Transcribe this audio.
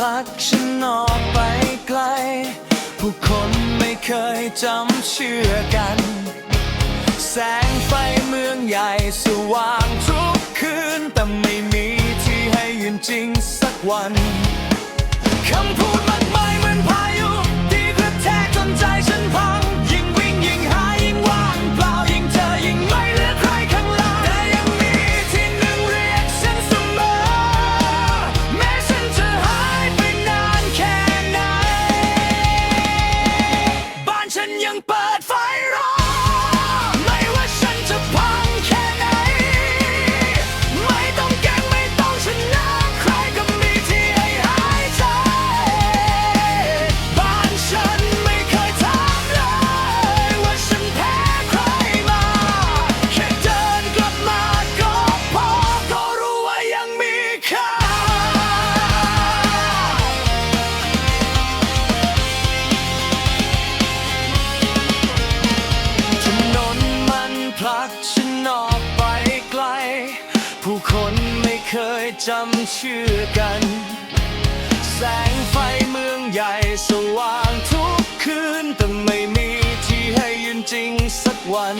ผลักฉันออกไปไกล ผู้คนไม่เคยจำเชื่อกัน แสงไฟเมืองใหญ่สว่างทุกคืน แต่ไม่มีที่ให้ยืนจริงสักวันคำพูด จำชื่อกัน แสงไฟเมืองใหญ่สว่างทุกคืน แต่ไม่มีที่ให้ยืนจริงสักวัน